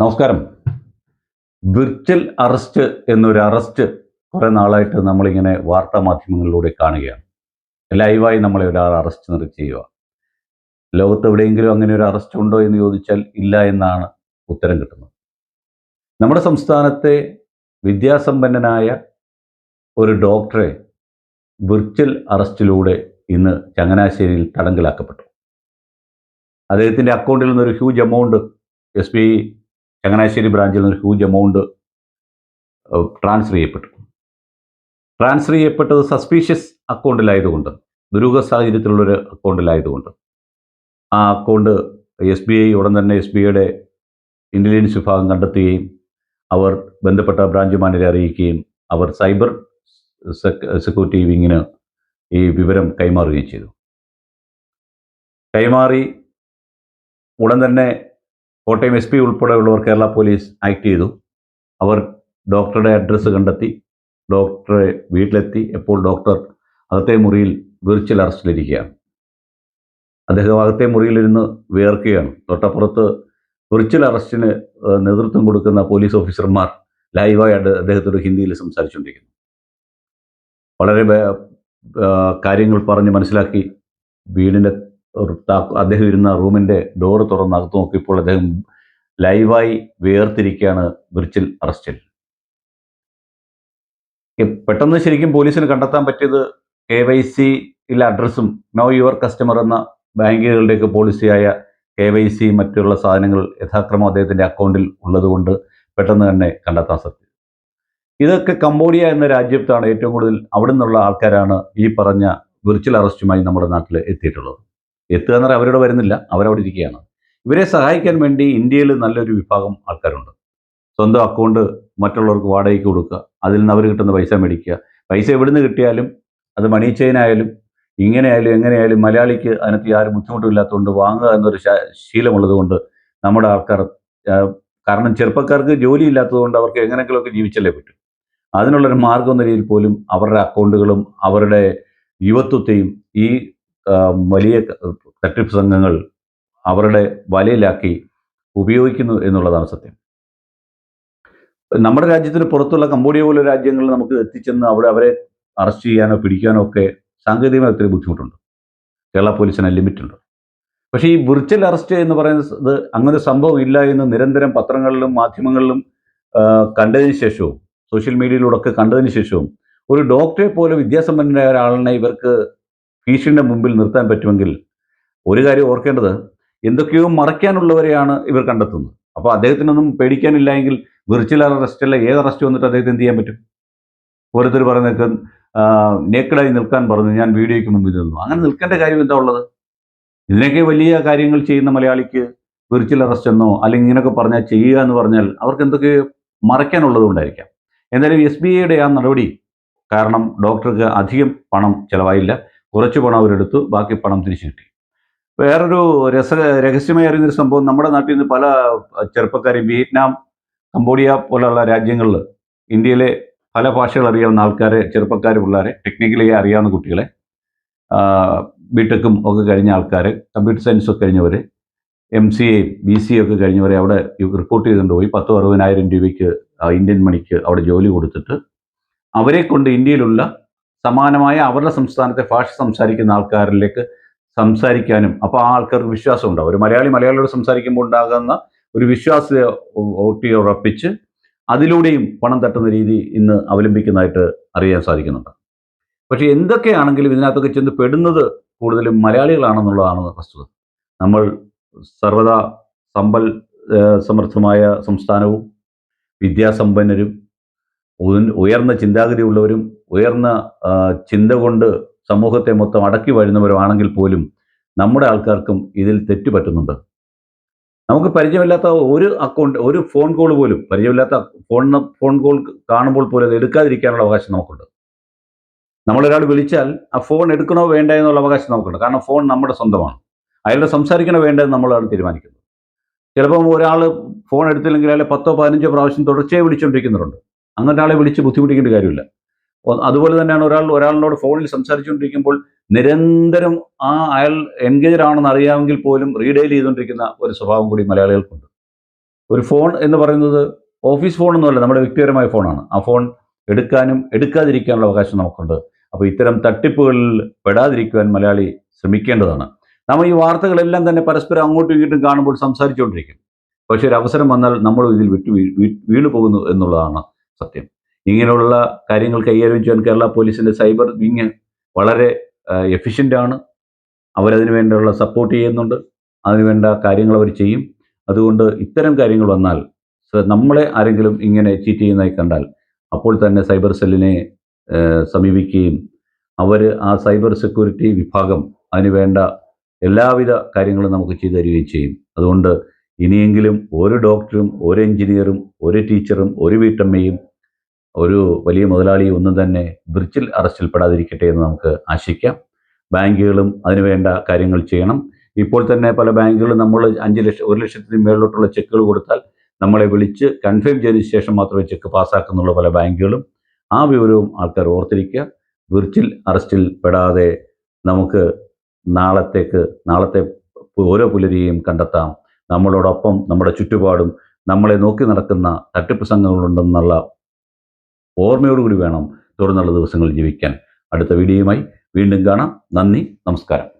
നമസ്കാരം. Virtual arrest എന്നൊരു arrest കുറേ നാളായിട്ട് നമ്മളിങ്ങനെ വാർത്താ മാധ്യമങ്ങളിലൂടെ കാണുകയാണ്. ലൈവായി നമ്മളെ ഒരാൾ അറസ്റ്റ് നിർത്തി ചെയ്യുക ലോകത്ത് എവിടെയെങ്കിലും അങ്ങനെ ഒരു അറസ്റ്റ് ഉണ്ടോ എന്ന് ചോദിച്ചാൽ ഇല്ല എന്നാണ് ഉത്തരം കിട്ടുന്നത്. നമ്മുടെ സംസ്ഥാനത്തെ വിദ്യാസമ്പന്നനായ ഒരു ഡോക്ടറെ വിർച്വൽ അറസ്റ്റിലൂടെ ഇന്ന് ചങ്ങനാശ്ശേരിയിൽ തടങ്കലാക്കപ്പെട്ടു. അദ്ദേഹത്തിന്റെ അക്കൗണ്ടിൽ നിന്നൊരു huge amount S B Changanassery ബ്രാഞ്ചിൽ നിന്ന് ഹ്യൂജ് എമൗണ്ട് ട്രാൻസ്ഫർ ചെയ്യപ്പെട്ടു. ട്രാൻസ്ഫർ ചെയ്യപ്പെട്ടത് സസ്പീഷ്യസ് അക്കൗണ്ടിലായതുകൊണ്ട് ദുരൂഹ സാഹചര്യത്തിലുള്ളൊരു അക്കൗണ്ടിലായതുകൊണ്ട് ആ അക്കൗണ്ട് എസ് ബി ഐ ഉടൻ തന്നെ എസ് ബി ഐയുടെ ഇന്റലിജൻസ് വിഭാഗം കണ്ടെത്തുകയും അവർ ബന്ധപ്പെട്ട ബ്രാഞ്ച് മാനേജരെ അറിയിക്കുകയും അവർ സൈബർ സെക്യൂരിറ്റി വിങ്ങിന് ഈ വിവരം കൈമാറുകയും ചെയ്തു. കൈമാറി ഉടൻ തന്നെ കോട്ടയം എസ് പി ഉൾപ്പെടെയുള്ളവർ കേരള പോലീസ് ആക്ട് ചെയ്തു. അവർ ഡോക്ടറുടെ അഡ്രസ്സ് കണ്ടെത്തി. ഡോക്ടറെ വീട്ടിലെത്തി. എപ്പോൾ ഡോക്ടർ അകത്തെ മുറിയിൽ വിർച്വൽ അറസ്റ്റിലിരിക്കുകയാണ് അദ്ദേഹം അകത്തെ മുറിയിലിരുന്ന് വിയർക്കുകയാണ്. തൊട്ടപ്പുറത്ത് വിർച്വൽ അറസ്റ്റിന് നേതൃത്വം കൊടുക്കുന്ന പോലീസ് ഓഫീസർമാർ ലൈവായി അദ്ദേഹത്തോട് ഹിന്ദിയിൽ സംസാരിച്ചുകൊണ്ടിരിക്കുന്നു. വളരെ കാര്യങ്ങൾ പറഞ്ഞ് മനസ്സിലാക്കി വീടിന്റെ അദ്ദേഹം ഇരുന്ന റൂമിന്റെ ഡോറ് തുറന്ന് അകത്ത് നോക്കിയപ്പോൾ അദ്ദേഹം ലൈവായി വേർതിരിക്കുകയാണ് വിർച്വൽ അറസ്റ്റിൽ. പെട്ടെന്ന് ശരിക്കും പോലീസിന് കണ്ടെത്താൻ പറ്റിയത് കെ വൈ സിയിലെ അഡ്രസ്സും നോ യുവർ കസ്റ്റമർ എന്ന ബാങ്കുകളുടെയൊക്കെ പോളിസിയായ കെ വൈ സി മറ്റുള്ള സാധനങ്ങൾ യഥാക്രമം അദ്ദേഹത്തിന്റെ അക്കൗണ്ടിൽ ഉള്ളതുകൊണ്ട് പെട്ടെന്ന് തന്നെ കണ്ടെത്താൻ സാധിച്ചു. ഇതൊക്കെ കംബോഡിയ എന്ന രാജ്യത്താണ് ഏറ്റവും കൂടുതൽ അവിടെ നിന്നുള്ള ആൾക്കാരാണ് ഈ പറഞ്ഞ വിർച്വൽ അറസ്റ്റുമായി നമ്മുടെ നാട്ടിൽ എത്തിയിട്ടുള്ളത്. എത്തുക എന്ന് പറഞ്ഞാൽ അവരോട് വരുന്നില്ല. അവരവിടെ ഇരിക്കുകയാണ്. ഇവരെ സഹായിക്കാൻ വേണ്ടി ഇന്ത്യയിൽ നല്ലൊരു വിഭാഗം ആൾക്കാരുണ്ട്. സ്വന്തം അക്കൗണ്ട് മറ്റുള്ളവർക്ക് വാടകയ്ക്ക് കൊടുക്കുക അതിൽ നിന്ന് അവർ കിട്ടുന്ന പൈസ മേടിക്കുക. പൈസ എവിടുന്ന് കിട്ടിയാലും അത് മണി ചെയിൻ ആയാലും ഇങ്ങനെയായാലും എങ്ങനെയായാലും മലയാളിക്ക് അതിനകത്ത് യാതൊരു ബുദ്ധിമുട്ടില്ലാത്തതുകൊണ്ട് വാങ്ങുക എന്നൊരു ശീലമുള്ളത് കൊണ്ട് നമ്മുടെ ആൾക്കാർ കാരണം ചെറുപ്പക്കാർക്ക് ജോലി ഇല്ലാത്തതുകൊണ്ട് അവർക്ക് എങ്ങനെയെങ്കിലുമൊക്കെ ജീവിച്ചല്ലേ പറ്റും. അതിനുള്ളൊരു മാർഗം എന്ന രീതിയിൽ പോലും അവരുടെ അക്കൗണ്ടുകളും അവരുടെ യുവത്വത്തെയും ഈ വലിയ തട്ടിപ്പ് സംഘങ്ങൾ അവരുടെ വലയിലാക്കി ഉപയോഗിക്കുന്നു എന്നുള്ളതാണ് സത്യം. നമ്മുടെ രാജ്യത്തിന് പുറത്തുള്ള കംബോഡിയ പോലുള്ള രാജ്യങ്ങളിൽ നമുക്ക് എത്തിച്ചെന്ന് അവിടെ അവരെ അറസ്റ്റ് ചെയ്യാനോ പിടിക്കാനോ ഒക്കെ സാങ്കേതികമായി ഒത്തിരി ബുദ്ധിമുട്ടുണ്ട്. കേരള പോലീസിന് ലിമിറ്റുണ്ട്. പക്ഷേ ഈ വിർച്വൽ അറസ്റ്റ് എന്ന് പറയുന്നത് അങ്ങനെ സംഭവം ഇല്ല എന്ന് നിരന്തരം പത്രങ്ങളിലും മാധ്യമങ്ങളിലും കണ്ടതിന് ശേഷവും സോഷ്യൽ മീഡിയയിലൂടെ ഒക്കെ കണ്ടതിന് ശേഷവും ഒരു ഡോക്ടറെ പോലെ വിദ്യാസമ്പന്നനായ ഒരാളിനെ ഇവർക്ക് ഭീഷണിയുടെ മുമ്പിൽ നിർത്താൻ പറ്റുമെങ്കിൽ ഒരു കാര്യം ഓർക്കേണ്ടത് എന്തൊക്കെയോ മറയ്ക്കാനുള്ളവരെയാണ് ഇവർ കണ്ടെത്തുന്നത്. അപ്പോൾ അദ്ദേഹത്തിനൊന്നും പേടിക്കാനില്ല എങ്കിൽ വിർച്വൽ അറസ്റ്റ് അല്ല ഏത് അറസ്റ്റ് വന്നിട്ട് അദ്ദേഹത്തെ എന്ത് ചെയ്യാൻ പറ്റും? ഓരോരുത്തർ പറയുന്നതൊക്കെ നേക്കഡായി നിൽക്കാൻ പറഞ്ഞു. ഞാൻ വീഡിയോയ്ക്ക് മുമ്പിൽ നിന്നു. അങ്ങനെ നിൽക്കേണ്ട കാര്യം എന്താ ഉള്ളത്? ഇതിനൊക്കെ വലിയ കാര്യങ്ങൾ ചെയ്യുന്ന മലയാളിക്ക് വിർച്വൽ അറസ്റ്റ് എന്നോ അല്ലെങ്കിൽ ഇങ്ങനെയൊക്കെ പറഞ്ഞാൽ ചെയ്യുക എന്ന് പറഞ്ഞാൽ അവർക്ക് എന്തൊക്കെ മറയ്ക്കാനുള്ളത് കൊണ്ടായിരിക്കാം എന്തായാലും എസ് ബി ഐയുടെ ആ നടപടി കാരണം ഡോക്ടർക്ക് അധികം പണം ചിലവായില്ല. കുറച്ച് പണം അവരെടുത്തു ബാക്കി പണം തിരിച്ചു കിട്ടി. വേറൊരു രസ രഹസ്യമായി അറിയുന്നൊരു സംഭവം നമ്മുടെ നാട്ടിൽ നിന്ന് പല ചെറുപ്പക്കാരും വിയറ്റ്നാം കംബോഡിയ പോലുള്ള രാജ്യങ്ങളിൽ ഇന്ത്യയിലെ പല ഭാഷകൾ അറിയാവുന്ന ആൾക്കാരെ ചെറുപ്പക്കാർ പിള്ളേരെ ടെക്നിക്കലി അറിയാവുന്ന കുട്ടികളെ ബിടെക്കും ഒക്കെ കഴിഞ്ഞ ആൾക്കാർ കമ്പ്യൂട്ടർ സയൻസ് ഒക്കെ കഴിഞ്ഞവർ M C A B C ഒക്കെ കഴിഞ്ഞവരെ അവിടെ റിപ്പോർട്ട് ചെയ്തുകൊണ്ട് പോയി പത്തോ അറുപതിനായിരം രൂപയ്ക്ക് ഇന്ത്യൻ മണിക്ക് അവിടെ ജോലി കൊടുത്തിട്ട് അവരെ കൊണ്ട് ഇന്ത്യയിലുള്ള സമാനമായ അവരുടെ സംസ്ഥാനത്തെ ഭാഷ സംസാരിക്കുന്ന ആൾക്കാരിലേക്ക് സംസാരിക്കാനും അപ്പോൾ ആ ആൾക്കാർക്ക് വിശ്വാസം ഉണ്ടാവും. ഒരു മലയാളി മലയാളിയോട് സംസാരിക്കുമ്പോൾ ഉണ്ടാകുന്ന ഒരു വിശ്വാസത്തെ ഓട്ടി ഉറപ്പിച്ച് അതിലൂടെയും പണം തട്ടുന്ന രീതി ഇന്ന് അവലംബിക്കുന്നതായിട്ട് അറിയാൻ സാധിക്കുന്നുണ്ട്. പക്ഷേ എന്തൊക്കെയാണെങ്കിലും ഇതിനകത്തൊക്കെ ചെന്ന് പെടുന്നത് കൂടുതലും മലയാളികളാണെന്നുള്ളതാണ് വസ്തുത. നമ്മൾ സർവദാ സമ്പൽ സമൃദ്ധമായ സംസ്ഥാനവും വിദ്യാസമ്പന്നരും ഉയർന്ന ചിന്താഗതിയുള്ളവരും ഉയർന്ന ചിന്ത കൊണ്ട് സമൂഹത്തെ മൊത്തം അടക്കി വരുന്നവരുമാണെങ്കിൽ പോലും നമ്മുടെ ആൾക്കാർക്കും ഇതിൽ തെറ്റ് പറ്റുന്നുണ്ട്. നമുക്ക് പരിചയമില്ലാത്ത ഒരു അക്കൗണ്ട് ഒരു ഫോൺ കോൾ പോലും പരിചയമില്ലാത്ത ഫോൺ ഫോൺ കോൾ കാണുമ്പോൾ പോലും എടുക്കാതിരിക്കാനുള്ള അവകാശം നമുക്കുണ്ട്. നമ്മളൊരാൾ വിളിച്ചാൽ ആ ഫോൺ എടുക്കണോ വേണ്ട എന്നുള്ള അവകാശം നമുക്കുണ്ട്. കാരണം ഫോൺ നമ്മുടെ സ്വന്തമാണ്. അയാളുടെ സംസാരിക്കണോ വേണ്ടതെന്ന് നമ്മളാണ് തീരുമാനിക്കുന്നത്. ചിലപ്പം ഒരാൾ ഫോൺ എടുത്തില്ലെങ്കിൽ അയാളെ പത്തോ പതിനഞ്ചോ പ്രാവശ്യം തുടർച്ചയായി വിളിച്ചുകൊണ്ടിരിക്കുന്നുണ്ട് അങ്ങനെ ആളെ വിളിച്ച് ബുദ്ധിമുട്ടിക്കേണ്ട കാര്യമില്ല. അതുപോലെ തന്നെയാണ് ഒരാൾ ഒരാളിനോട് ഫോണിൽ സംസാരിച്ചുകൊണ്ടിരിക്കുമ്പോൾ നിരന്തരം ആ അയാൾ എൻഗേജ് ആണെന്ന് അറിയാമെങ്കിൽ പോലും റീഡെയിൽ ചെയ്തുകൊണ്ടിരിക്കുന്ന ഒരു സ്വഭാവം കൂടി മലയാളികൾക്കുണ്ട്. ഒരു ഫോൺ എന്ന് പറയുന്നത് ഓഫീസ് ഫോൺ ഒന്നുമല്ല നമ്മുടെ വ്യക്തിപരമായ ഫോണാണ്. ആ ഫോൺ എടുക്കാനും എടുക്കാതിരിക്കാനുള്ള അവകാശം നമുക്കുണ്ട്. അപ്പോൾ ഇത്തരം തട്ടിപ്പുകളിൽ പെടാതിരിക്കുവാൻ മലയാളി ശ്രമിക്കേണ്ടതാണ്. നമ്മൾ ഈ വാർത്തകളെല്ലാം തന്നെ പരസ്പരം അങ്ങോട്ടും ഇങ്ങോട്ടും കാണുമ്പോൾ സംസാരിച്ചുകൊണ്ടിരിക്കും. പക്ഷേ ഒരു അവസരം വന്നാൽ നമ്മൾ ഇതിൽ വിട്ടു വീണു പോകുന്നു എന്നുള്ളതാണ് സത്യം. ഇങ്ങനെയുള്ള കാര്യങ്ങൾ കൈകാര്യം ചെയ്യാൻ കേരള പോലീസിന്റെ സൈബർ വിങ് വളരെ എഫിഷ്യന്റ് ആണ്. അവരതിനു വേണ്ടിയുള്ള സപ്പോർട്ട് ചെയ്യുന്നുണ്ട്. അതിനുവേണ്ട കാര്യങ്ങൾ അവർ ചെയ്യും. അതുകൊണ്ട് ഇത്തരം കാര്യങ്ങൾ വന്നാൽ നമ്മളെ ആരെങ്കിലും ഇങ്ങനെ ചീറ്റ് ചെയ്യുന്നതായി കണ്ടാൽ അപ്പോൾ തന്നെ സൈബർ സെല്ലിനെ സമീപിക്കുകയും അവർ ആ സൈബർ സെക്യൂരിറ്റി വിഭാഗം അതിനുവേണ്ട എല്ലാവിധ കാര്യങ്ങളും നമുക്ക് ചെയ്തു തരികയും ചെയ്യും. അതുകൊണ്ട് ഇനിയെങ്കിലും ഒരു ഡോക്ടറും ഒരു എഞ്ചിനീയറും ഒരു ടീച്ചറും ഒരു വീട്ടമ്മയും ഒരു വലിയ മുതലാളി ഒന്നും തന്നെ ബ്രിച്ചിൽ അറസ്റ്റിൽപ്പെടാതിരിക്കട്ടെ എന്ന് നമുക്ക് ആശിക്കാം. ബാങ്കുകളും അതിനുവേണ്ട കാര്യങ്ങൾ ചെയ്യണം. ഇപ്പോൾ തന്നെ പല ബാങ്കുകളും നമ്മൾ അഞ്ച് ലക്ഷം ഒരു ലക്ഷത്തിന് മേളിലോട്ടുള്ള ചെക്കുകൾ കൊടുത്താൽ നമ്മളെ വിളിച്ച് കൺഫേം ചെയ്തതിന് ശേഷം മാത്രമേ ചെക്ക് പാസ്സാക്കുന്നുള്ള പല ബാങ്കുകളും. ആ വിവരവും ആൾക്കാർ ഓർത്തിരിക്കുക. വിർച്വൽ അറസ്റ്റിൽ പെടാതെ നമുക്ക് നാളത്തേക്ക് നാളത്തെ ഓരോ പുലരിയെയും കണ്ടെത്താം. നമ്മളോടൊപ്പം നമ്മുടെ ചുറ്റുപാടും നമ്മളെ നോക്കി നടക്കുന്ന തട്ടിപ്പ് സംഘങ്ങളുണ്ടെന്നുള്ള ഓർമ്മയോടുകൂടി വേണം തുടർന്നുള്ള ദിവസങ്ങളിൽ ജീവിക്കാൻ. അടുത്ത വീഡിയോയുമായി വീണ്ടും കാണാം. നന്ദി നമസ്കാരം.